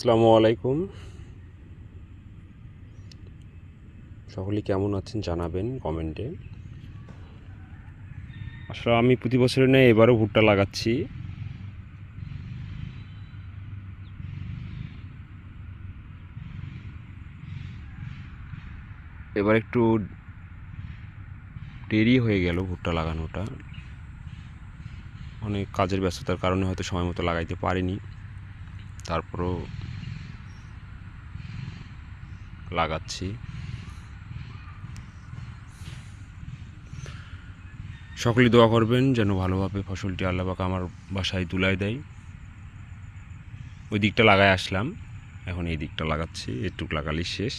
আসসালামু আলাইকুম। সকলে কেমন আছেন জানাবেন কমেন্টে। আসলে আমি প্রতি বছরে নেই এবারও ভুট্টা লাগাচ্ছি। এবার একটু দেরি হয়ে গেল ভুট্টা লাগানোটা। অনেক কাজের ব্যস্ততার কারণে হয়তো সময় মতো লাগাইতে পারিনি। তারপরও লাগাচ্ছি। সকলে দোয়া করবেন যেন ভালোভাবে ফসলটি আল্লাপাক আমার বাসায় তুলাই দেয়। ওই দিকটা লাগায় আসলাম, এখন এই দিকটা লাগাচ্ছি, এটুক লাগালি শেষ।